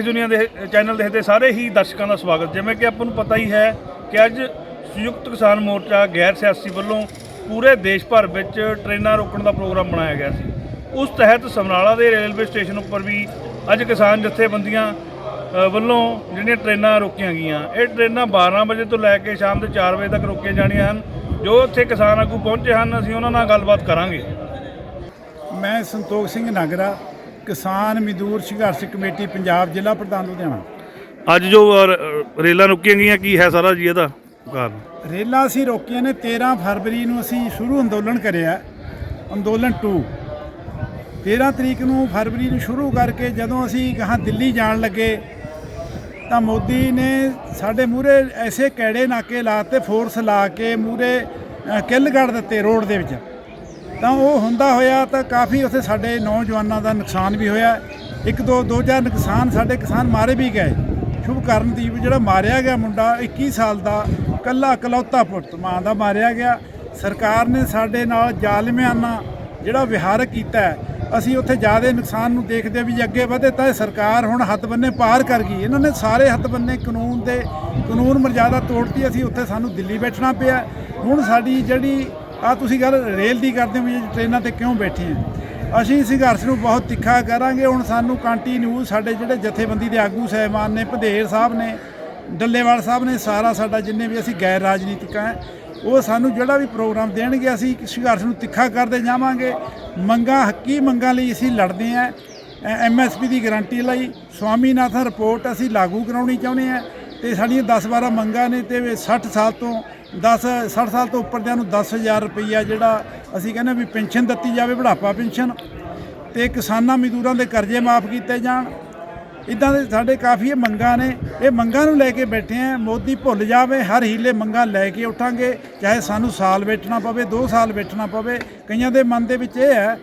ਦੇਸ਼ ਦੁਨੀਆ ਦੇ, ਚੈਨਲ ਦੇਖਦੇ ਸਾਰੇ ਹੀ ਦਰਸ਼ਕਾਂ ਦਾ ਸਵਾਗਤ। ਜਿਵੇਂ ਕਿ ਆਪਾਂ ਨੂੰ ਪਤਾ ਹੀ ਹੈ ਕਿ ਅੱਜ ਸੰਯੁਕਤ ਕਿਸਾਨ ਮੋਰਚਾ ਗੈਰ ਸਿਆਸੀ ਵੱਲੋਂ ਪੂਰੇ ਦੇਸ਼ ਭਰ ਵਿੱਚ ਟ੍ਰੇਨਾਂ ਰੋਕਣ ਦਾ ਪ੍ਰੋਗਰਾਮ ਬਣਾਇਆ ਗਿਆ ਸੀ। ਉਸ ਤਹਿਤ ਸਮਰਾਲਾ ਦੇ ਰੇਲਵੇ ਸਟੇਸ਼ਨ ਉੱਪਰ ਵੀ ਅੱਜ ਕਿਸਾਨ ਜਥੇਬੰਦੀਆਂ ਵੱਲੋਂ ਜਿਹੜੀਆਂ ਟ੍ਰੇਨਾਂ ਰੋਕੀਆਂ ਗਈਆਂ। ਇਹ ਟ੍ਰੇਨਾਂ 12 ਵਜੇ ਤੋਂ ਲੈ ਕੇ ਸ਼ਾਮ ਦੇ 4 ਵਜੇ ਤੱਕ ਰੋਕੀਆਂ ਜਾਣੀਆਂ ਹਨ। ਜੋ ਇੱਥੇ ਕਿਸਾਨ ਆਗੂ ਪਹੁੰਚੇ ਹਨ, ਅਸੀਂ ਉਹਨਾਂ ਨਾਲ ਗੱਲਬਾਤ ਕਰਾਂਗੇ। ਮੈਂ ਸੰਤੋਖ ਸਿੰਘ ਨਾਗਰਾ ਕਿਸਾਨ ਮਜ਼ਦੂਰ ਸੰਘਰਸ਼ ਕਮੇਟੀ ਪੰਜਾਬ ਜ਼ਿਲ੍ਹਾ ਪ੍ਰਧਾਨ ਲੁਧਿਆਣਾ। ਅੱਜ ਜੋ ਰੇਲਾਂ ਰੁਕੀਆਂ ਗਈਆਂ ਕੀ ਹੈ ਸਾਰਾ ਜੀ ਇਹਦਾ ਕਾਰਨ? ਰੇਲਾਂ ਅਸੀਂ ਰੋਕੀਆਂ ਨੇ 13 ਫਰਵਰੀ ਨੂੰ ਅਸੀਂ ਸ਼ੁਰੂ ਅੰਦੋਲਨ ਕਰਿਆ ਅੰਦੋਲਨ 2 13 ਤਰੀਕ ਨੂੰ ਫਰਵਰੀ ਨੂੰ ਸ਼ੁਰੂ ਕਰਕੇ ਜਦੋਂ ਅਸੀਂ ਕਹਾਂ ਦਿੱਲੀ ਜਾਣ ਲੱਗੇ ਤਾਂ ਮੋਦੀ ਨੇ ਸਾਡੇ ਮੂਹਰੇ ਐਸੇ ਕੈੜੇ ਨਾਕੇ ਲਾਤੇ ਫੋਰਸ ਲਾ ਕੇ ਮੂਹਰੇ ਅ, ਕਿੱਲ ਕੱਢ ਦਿੱਤੇ ਰੋਡ ਦੇ ਵਿੱਚ। ਤਾਂ ਉਹ ਹੁੰਦਾ ਹੋਇਆ ਤਾਂ ਕਾਫੀ ਉੱਥੇ ਸਾਡੇ ਨੌਜਵਾਨਾਂ ਦਾ ਨੁਕਸਾਨ ਵੀ ਹੋਇਆ। ਇੱਕ ਦੋ ਦੋ ਚਾਰ ਨੁਕਸਾਨ ਸਾਡੇ ਕਿਸਾਨ ਮਾਰੇ ਵੀ ਗਏ। ਸ਼ੁਭ ਕਰਨਦੀਪ ਜਿਹੜਾ ਮਾਰਿਆ ਗਿਆ ਮੁੰਡਾ 21 ਸਾਲ ਦਾ ਕੱਲਾ ਇਕਲੌਤਾ ਪੁੱਤ ਮਾਂ ਦਾ ਮਾਰਿਆ ਗਿਆ। ਸਰਕਾਰ ਨੇ ਸਾਡੇ ਨਾਲ ਜ਼ਾਲਮਾਨਾ ਜਿਹੜਾ ਵਿਹਾਰ ਕੀਤਾ ਅਸੀਂ ਉੱਥੇ ਜ਼ਿਆਦਾ ਨੁਕਸਾਨ ਨੂੰ ਦੇਖਦੇ ਵੀ ਅੱਗੇ ਵਧੇ ਤਾਂ ਸਰਕਾਰ ਹੁਣ ਹੱਥ ਬੰਨੇ ਪਾਰ ਕਰ ਗਈ। ਇਹਨਾਂ ਨੇ ਸਾਰੇ ਹੱਥ ਬੰਨੇ ਕਾਨੂੰਨ ਦੇ, ਕਾਨੂੰਨ ਮਰਜ਼ਾਦਾ ਤੋੜਤੀ। ਅਸੀਂ ਉੱਥੇ ਸਾਨੂੰ ਦਿੱਲੀ ਬੈਠਣਾ ਪਿਆ। ਹੁਣ ਸਾਡੀ ਜਿਹੜੀ ਆ ਤੁਸੀਂ ਗੱਲ ਰੇਲ ਦੀ ਕਰਦੇ ਹੋ ਵੀ ਇਹ ਟ੍ਰੇਨਾਂ ਤੇ ਕਿਉਂ ਬੈਠੇ ਆ ਅਸੀਂ ਸੰਘਰਸ਼ ਨੂੰ ਬਹੁਤ ਤਿੱਖਾ ਕਰਾਂਗੇ। ਹੁਣ ਸਾਨੂੰ ਕੰਟੀਨਿਊ ਸਾਡੇ ਜਿਹੜੇ ਜਥੇਬੰਦੀ ਦੇ ਆਗੂ ਸਹਿਬਾਨ ਨੇ ਭਦੇਰ ਸਾਹਿਬ ਨੇ, ਡੱਲੇਵਾਲ ਸਾਹਿਬ ਨੇ, ਸਾਰਾ ਸਾਡਾ ਜਿੰਨੇ ਵੀ ਅਸੀਂ ਗੈਰ ਰਾਜਨੀਤਿਕ ਹੈ ਉਹ ਸਾਨੂੰ ਜਿਹੜਾ ਵੀ ਪ੍ਰੋਗਰਾਮ ਦੇਣਗੇ, ਅਸੀਂ ਸੰਘਰਸ਼ ਨੂੰ ਤਿੱਖਾ ਕਰਦੇ ਜਾਵਾਂਗੇ। ਮੰਗਾਂ, ਹੱਕੀ ਮੰਗਾਂ ਲਈ ਅਸੀਂ ਲੜਦੇ ਆਂ। ਐਮਐਸਪੀ ਦੀ ਗਾਰੰਟੀ ਲਈ ਸਵਾਮੀਨਾਥਨ ਰਿਪੋਰਟ ਅਸੀਂ ਲਾਗੂ ਕਰਾਉਣੀ ਚਾਹੁੰਦੇ ਆ ਤੇ ਸਾਡੀਆਂ 10-12 ਮੰਗਾਂ ਨੇ ਤੇ ਵੀ 60 ਸਾਲ ਤੋਂ 10 60 ਸਾਲ ਤੋਂ ਉੱਪਰ ਦਿਆਂ ਨੂੰ 10000 ਰੁਪਈਆ ਜਿਹੜਾ ਅਸੀਂ ਕਹਿੰਦੇ ਵੀ ਪੈਨਸ਼ਨ ਦਿੱਤੀ ਜਾਵੇ, ਬੁਢਾਪਾ ਪੈਨਸ਼ਨ, ਤੇ ਕਿਸਾਨਾਂ ਮਜ਼ਦੂਰਾਂ ਦੇ ਕਰਜ਼ੇ ਮਾਫ ਕੀਤੇ ਜਾਣ। ਇਦਾਂ ਦੇ ਸਾਡੇ ਕਾਫੀ ਮੰਗਾਂ ਨੇ। ਇਹ ਮੰਗਾਂ ਨੂੰ ਲੈ ਕੇ ਬੈਠੇ ਆ, ਮੋਦੀ ਭੁੱਲ ਜਾਵੇ, ਹਰ ਹੀਲੇ ਮੰਗਾਂ ਲੈ ਕੇ ਉਠਾਂਗੇ, ਚਾਹੇ ਸਾਨੂੰ ਸਾਲ ਵੇਟਣਾ ਪਵੇ 2 ਸਾਲ ਵੇਟਣਾ ਪਵੇ। ਕਈਆਂ ਦੇ ਮਨ ਦੇ ਵਿੱਚ ਇਹ ਹੈ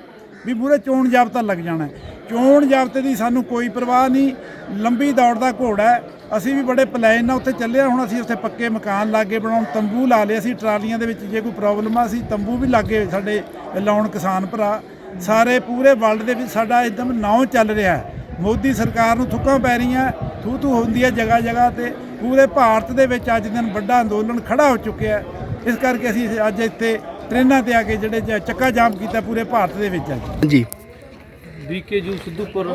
ਵੀ ਪੂਰੇ ਚੋਣ ਜਾਬਤਾ ਲੱਗ ਜਾਣਾ। ਚੋਣ ਜਾਬਤੇ ਦੀ ਸਾਨੂੰ ਕੋਈ ਪਰਵਾਹ ਨਹੀਂ, ਲੰਬੀ ਦੌੜ ਦਾ ਘੋੜਾ ਹੈ। ਅਸੀਂ ਵੀ ਬੜੇ ਪਲਾਨ ਨਾਲ ਉੱਥੇ ਚੱਲੇ ਹੁਣ ਅਸੀਂ ਉੱਥੇ ਪੱਕੇ ਮਕਾਨ ਲਾਗੇ ਬਣਾਉਣ, ਤੰਬੂ ਲਾ ਲਏ ਅਸੀਂ ਟਰਾਲੀਆਂ ਦੇ ਵਿੱਚ, ਜੇ ਕੋਈ ਪ੍ਰੋਬਲਮ ਆ ਅਸੀਂ ਤੰਬੂ ਵੀ ਲਾਗੇ ਸਾਡੇ ਲਾਉਣ ਕਿਸਾਨ ਭਰਾ। ਸਾਰੇ ਪੂਰੇ ਵਰਲਡ ਦੇ ਵਿੱਚ ਸਾਡਾ ਇੱਕਦਮ ਨਾਉ ਚੱਲ ਰਿਹਾ ਮੋਦੀ ਸਰਕਾਰ ਨੂੰ ਥੁੱਕਾਂ ਪੈ ਰਹੀਆਂ ਥੂ ਥੂ ਹੁੰਦੀ ਹੈ ਜਗ੍ਹਾ ਜਗ੍ਹਾ ਤੇ। ਪੂਰੇ ਭਾਰਤ ਦੇ ਵਿੱਚ ਅੱਜ ਦਿਨ ਵੱਡਾ ਅੰਦੋਲਨ ਖੜਾ ਹੋ ਚੁੱਕਿਆ ਇਸ ਕਰਕੇ ਅਸੀਂ ਅੱਜ ਇੱਥੇ ਟ੍ਰੇਨਾਂ ਤੇ ਆ ਕੇ ਜਿਹੜੇ ਚੱਕਾ ਜਾਮ ਕੀਤਾ ਪੂਰੇ ਭਾਰਤ ਦੇ ਵਿੱਚ ਅੱਜ। ਜੀ ਵੀਕੇ ਜੂ ਸਿੱਧੂਪੁਰ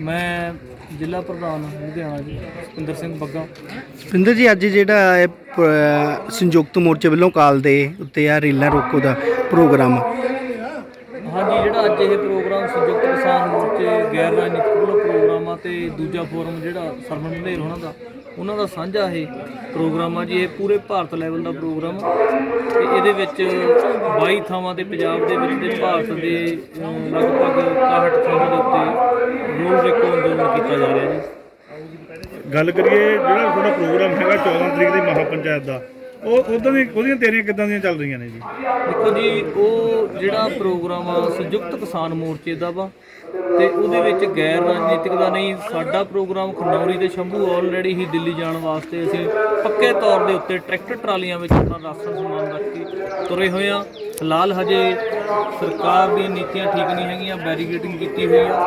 ਮੈਂ ਜ਼ਿਲ੍ਹਾ ਪ੍ਰਧਾਨ ਲੁਧਿਆਣਾ ਜੀ ਸੁਪਿੰਦਰ ਸਿੰਘ ਬੱਗਾ। ਸਪਿੰਦਰ ਜੀ ਅੱਜ ਜਿਹੜਾ ਇਹ ਪ- ਸੰਯੁਕਤ ਮੋਰਚੇ ਵੱਲੋਂ ਕਾਲ ਦੇ ਉੱਤੇ ਆ ਰੇਲਾਂ ਰੋਕੋ ਦਾ ਪ੍ਰੋਗਰਾਮ। ਹਾਂਜੀ ਜਿਹੜਾ ਅੱਜ ਇਹ ਪ੍ਰੋਗਰਾਮ ਸੰਯੁਕਤ ਕਿਸਾਨ ਮੋਰਚੇ ਗੈਰ ਰਾਜਨੀਤਿਕ ਵੱਲੋਂ ਪ੍ਰੋਗਰਾਮ ਆ ਤੇ ਦੂਜਾ ਫੋਰਮ ਜਿਹੜਾ ਸਰਵਣ ਮਧੇਰ ਉਹਨਾਂ ਦਾ ਉਹਨਾਂ ਦਾ ਸਾਂਝਾ ਇਹ ਪ੍ਰੋਗਰਾਮ ਆ ਜੀ ਇਹ ਪੂਰੇ ਭਾਰਤ ਲੈਵਲ ਦਾ ਪ੍ਰੋਗਰਾਮ ਤੇ ਇਹਦੇ ਵਿੱਚ 22 ਥਾਵਾਂ ਤੇ ਪੰਜਾਬ ਦੇ ਵਿੱਚ ਤੇ ਭਾਰਤ ਦੇ ਲਗਭਗ 61 ਥਾਵਾਂ ਦੇ ਉੱਤੇ ਰੋਲ ਰੇਕੋ ਅੰਦੋਲਨ ਕੀਤਾ ਜਾ ਰਿਹਾ ਜੀ। ਗੱਲ ਕਰੀਏ ਜਿਹੜਾ ਤੁਹਾਡਾ ਪ੍ਰੋਗਰਾਮ ਹੈਗਾ 14 ਤਰੀਕ ਦੀ ਮਹਾ ਪੰਚਾਇਤ ਦਾ ਉਹ ਉਦੋਂ ਦੀ ਉਹਦੀਆਂ ਤੇਰੀਆਂ ਕਿੱਦਾਂ ਦੀਆਂ ਚੱਲ ਰਹੀਆਂ ਨੇ ਜੀ? ਦੇਖੋ ਜੀ ਉਹ ਜਿਹੜਾ ਪ੍ਰੋਗਰਾਮ ਆ ਸੰਯੁਕਤ ਕਿਸਾਨ ਮੋਰਚੇ ਦਾ ਵਾ ਤੇ ਉਹਦੇ ਵਿੱਚ ਗੈਰ ਰਾਜਨੀਤਿਕ ਦਾ ਨਹੀਂ, ਸਾਡਾ ਪ੍ਰੋਗਰਾਮ ਖਨੌਰੀ ਤੇ ਸ਼ੰਭੂ ਆਲਰੇਡੀ ਹੀ ਦਿੱਲੀ ਜਾਣ ਵਾਸਤੇ ਅਸੀਂ ਪੱਕੇ ਤੌਰ ਦੇ ਉੱਤੇ ਟਰੈਕਟਰ ਟਰਾਲੀਆਂ ਵਿੱਚ ਆਪਣਾ ਰਾਸ਼ਨ ਸਮਾਨ ਰੱਖ ਕੇ ਤੁਰੇ ਹੋਏ ਆ ਫਿਲਹਾਲ ਹਜੇ ਸਰਕਾਰ ਦੀਆਂ ਨੀਤੀਆਂ ਠੀਕ ਨਹੀਂ ਹੈਗੀਆਂ ਬੈਰੀਗੇਟਿੰਗ ਕੀਤੀ ਹੋਈ ਆ,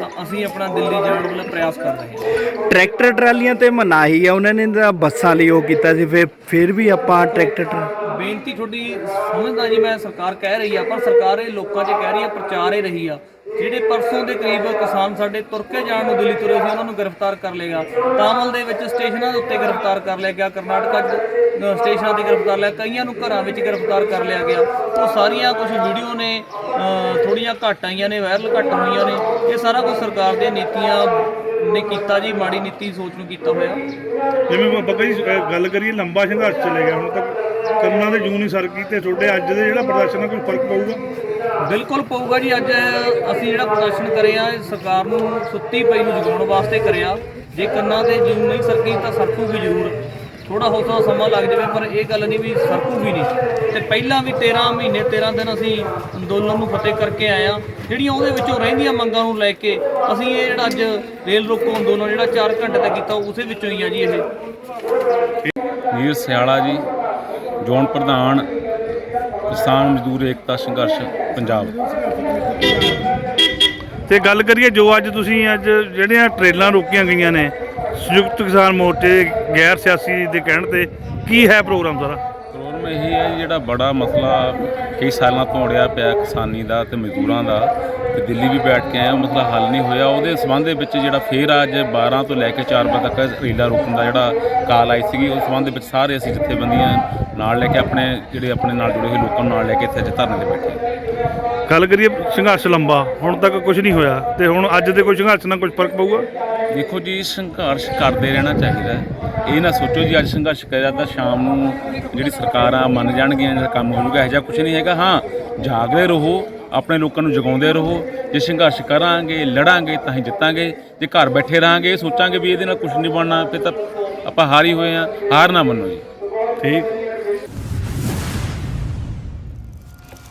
ਤਾਂ ਅਸੀਂ ਆਪਣਾ ਦਿੱਲੀ ਜਾਣ ਵਾਲਾ ਪ੍ਰਯਾਸ ਕਰ ਰਹੇ ਹਾਂ। ਟਰੈਕਟਰ ਟਰਾਲੀਆਂ ਤੇ ਮਨਾਹੀ ਆ, ਉਹਨਾਂ ਨੇ ਤਾਂ ਬੱਸਾਂ ਲਈ ਉਹ ਕੀਤਾ ਸੀ, ਫਿਰ ਫਿਰ ਵੀ ਆਪਾਂ ਟਰੈਕਟਰ ਟਰਾ- ਬੇਨਤੀ ਤੁਹਾਡੀ ਸਮਝਦਾ ਜੀ ਮੈਂ ਸਰਕਾਰ ਕਹਿ ਰਹੀ ਆ ਪਰ ਸਰਕਾਰ ਇਹ ਲੋਕਾਂ 'ਚ ਕਹਿ ਰਹੀ ਆ ਪ੍ਰਚਾਰ ਇਹ ਰਹੀ ਆ। ਜਿਹੜੇ ਪਰਸੋਂ ਦੇ ਕਰੀਬ ਕਿਸਾਨ ਸਾਡੇ ਤੁਰ ਕੇ ਜਾਣ ਨੂੰ ਦਿੱਲੀ ਤੁਰੇ ਸੀ ਉਹਨਾਂ ਨੂੰ ਗ੍ਰਿਫਤਾਰ ਕਰ ਲੇਗਾ ਤਾਮਲ ਦੇ ਵਿੱਚ ਸਟੇਸ਼ਨਾਂ ਦੇ ਉੱਤੇ ਗ੍ਰਿਫਤਾਰ ਕਰ ਲਿਆ ਗਿਆ ਕਰਨਾਟਕਾ 'ਚ ਸਟੇਸ਼ਨਾਂ ਤੇ ਗ੍ਰਿਫਤਾਰ ਲਿਆ ਕਈਆਂ ਨੂੰ ਘਰਾਂ ਵਿੱਚ ਗ੍ਰਿਫਤਾਰ ਕਰ ਲਿਆ ਗਿਆ। ਉਹ ਸਾਰੀਆਂ ਕੁਝ ਵੀਡੀਓ ਨੇ ਅ, ਥੋੜੀਆਂ ਘੱਟ ਆਈਆਂ ਨੇ ਵਾਇਰਲ ਘੱਟ ਹੋਈਆਂ ਨੇ। ਇਹ ਸਾਰਾ ਕੁਝ ਸਰਕਾਰ ਦੀਆਂ ਨੀਤੀਆਂ ਨੇ ਕੀਤਾ ਜੀ ਮਾੜੀ ਨੀਤੀ ਸੋਚ ਨੂੰ ਕੀਤਾ ਹੋਇਆ। ਜਿਵੇਂ ਬੱਗਾ ਜੀ ਅਹ ਗੱਲ ਕਰੀਏ ਲੰਬਾ ਸੰਘਰਸ਼ ਚੱਲੇ ਗਿਆ ਹੁਣ ਤੱਕ ਕੰਨਾਂ ਦੇ ਜੂਨੀ ਸਰ ਕੀਤੇ ਤੁਹਾਡੇ ਅੱਜ ਦੇ ਜਿਹੜਾ ਪ੍ਰਦਰਸ਼ਨ ਆ ਕੋਈ ਫ਼ਰਕ ਪਊਗਾ? ਬਿਲਕੁਲ ਪਊਗਾ ਜੀ ਅੱਜ ਅਸੀਂ ਜਿਹੜਾ ਪ੍ਰਦਰਸ਼ਨ ਕਰਿਆ ਇਹ ਸਰਕਾਰ ਨੂੰ ਸੁੱਤੀ ਪਈ ਨੂੰ ਜਗਾਉਣ ਵਾਸਤੇ ਕਰਿਆ। ਜੇ ਕੰਨਾਂ ਤੇ ਜੂਨ ਨਹੀਂ ਸਰਕੀ ਤਾਂ ਸਰਕੂਗੀ ਜ਼ਰੂਰ। ਥੋੜਾ ਹੋ ਸਕਦਾ ਸਮਾਂ ਲੱਗ ਜਾਵੇ ਪਰ ਇਹ ਗੱਲ ਨਹੀਂ ਵੀ ਸਰਕੂਗੀ ਨਹੀਂ। ਤੇ ਪਹਿਲਾਂ ਵੀ 13 ਮਹੀਨੇ 13 ਦਿਨ ਅਸੀਂ ਅੰਦੋਲਨ ਨੂੰ ਫਤਿਹ ਕਰਕੇ ਆਏ ਆ ਜਿਹੜੀਆਂ ਉਹਦੇ ਵਿੱਚੋਂ ਰਹਿੰਦੀਆਂ ਮੰਗਾਂ ਨੂੰ ਲੈ ਕੇ ਅਸੀਂ ਇਹ ਜਿਹੜਾ ਅੱਜ ਰੇਲ ਰੋਕੋ ਅੰਦੋਲਨ ਜਿਹੜਾ 4 ਘੰਟੇ ਦਾ ਕੀਤਾ ਉਸੇ ਵਿੱਚੋਂ ਹੀ ਆ ਜੀ ਇਹ। ਵੀਰ ਸਿਆਲਾ ਜੀ ਜੋਨ ਪ੍ਰਧਾਨ ਕਿਸਾਨ ਮਜ਼ਦੂਰ ਏਕਤਾ ਸੰਘਰਸ਼ ਪੰਜਾਬ। ਤੇ ਗੱਲ ਕਰੀਏ ਜੋ ਅੱਜ ਤੁਸੀਂ ਅੱਜ ਜਿਹੜੀਆਂ ਟ੍ਰੇਲਾਂ ਰੋਕੀਆਂ ਗਈਆਂ ਨੇ ਸੰਯੁਕਤ ਕਿਸਾਨ ਮੋਰਚੇ ਗੈਰ ਸਿਆਸੀ ਦੇ ਕਹਿਣ ਤੇ ਕੀ ਹੈ ਪ੍ਰੋਗਰਾਮ ਸਾਰਾ? ਪ੍ਰੋਗਰਾਮ ਇਹੀ ਹੈ ਜਿਹੜਾ ਬੜਾ ਮਸਲਾ ਕਈ ਸਾਲਾਂ ਤੋਂ ਅੜਿਆ ਪਿਆ ਕਿਸਾਨੀ ਦਾ ਤੇ ਮਜ਼ਦੂਰਾਂ ਦਾ ਤੇ ਦਿੱਲੀ ਵੀ ਬੈਠ ਕੇ ਆਏ ਉਹ ਮਸਲਾ ਹੱਲ ਨਹੀਂ ਹੋਇਆ ਉਹਦੇ ਸਬੰਧ ਦੇ ਵਿੱਚ ਜਿਹੜਾ ਫੇਰ ਅੱਜ 12 ਤੋਂ ਲੈ ਕੇ 4 ਵਜੇ ਤੱਕ ਰੇਲਾ ਰੋਕਣ ਦਾ ਜਿਹੜਾ ਕਾਲ ਆਈ ਸੀਗੀ ਉਸ ਸਬੰਧ ਦੇ ਵਿੱਚ ਸਾਰੇ ਅਸੀਂ ਜਥੇਬੰਦੀਆਂ ਨਾਲ ਲੈ ਕੇ ਆਪਣੇ ਜਿਹੜੇ ਆਪਣੇ ਨਾਲ ਜੁੜੇ ਹੋਏ ਲੋਕਾਂ ਨਾਲ ਲੈ ਕੇ ਇੱਥੇ ਅੱਜ ਧਰਨੇ ਤੇ ਬੈਠੇ ਹਾਂ। ਗੱਲ ਕਰੀਏ ਸੰਘਰਸ਼ ਲੰਬਾ ਹੁਣ ਤੱਕ ਕੁਝ ਨਹੀਂ ਹੋਇਆ ਤੇ ਹੁਣ ਅੱਜ ਦੇ ਕੋਈ ਸੰਘਰਸ਼ ਨਾਲ ਕੁਝ ਫ਼ਰਕ ਪਊਗਾ ਦੇਖੋ ਜੀ ਸੰਘਰਸ਼ ਕਰਦੇ ਰਹਿਣਾ ਚਾਹੀਦਾ ਹੈ। ਇਹ ਨਾ ਸੋਚੋ ਜੀ ਅੱਜ ਸੰਘਰਸ਼ ਕਰਿਆ ਤਾਂ ਸ਼ਾਮ ਨੂੰ ਜਿਹੜੀ ਸਰਕਾਰਾਂ ਮੰਨ ਜਾਣਗੀਆਂ ਜਾਂ ਕੰਮ ਹੋ ਜਾਊਗਾ ਇਹੋ ਜਿਹਾ ਕੁਝ ਨਹੀਂ ਹੈਗਾ ਹਾਂ, ਜਾਗਦੇ ਰਹੋ, ਆਪਣੇ ਲੋਕਾਂ ਨੂੰ ਜਗਾਉਂਦੇ ਰਹੋ। ਜੇ ਸੰਘਰਸ਼ ਕਰਾਂਗੇ, ਲੜਾਂਗੇ ਤਾਂ ਹੀ ਜਿੱਤਾਂਗੇ। ਜੇ ਘਰ ਬੈਠੇ ਰਹਾਂਗੇ ਇਹ ਸੋਚਾਂਗੇ ਵੀ ਇਹਦੇ ਨਾਲ ਕੁਝ ਨਹੀਂ ਬਣਨਾ ਫਿਰ ਤਾਂ ਆਪਾਂ ਹਾਰੀ ਹੋਏ ਆ ਹਾਰ ਨਾ ਮੰਨੋ ਜੀ। ਠੀਕ।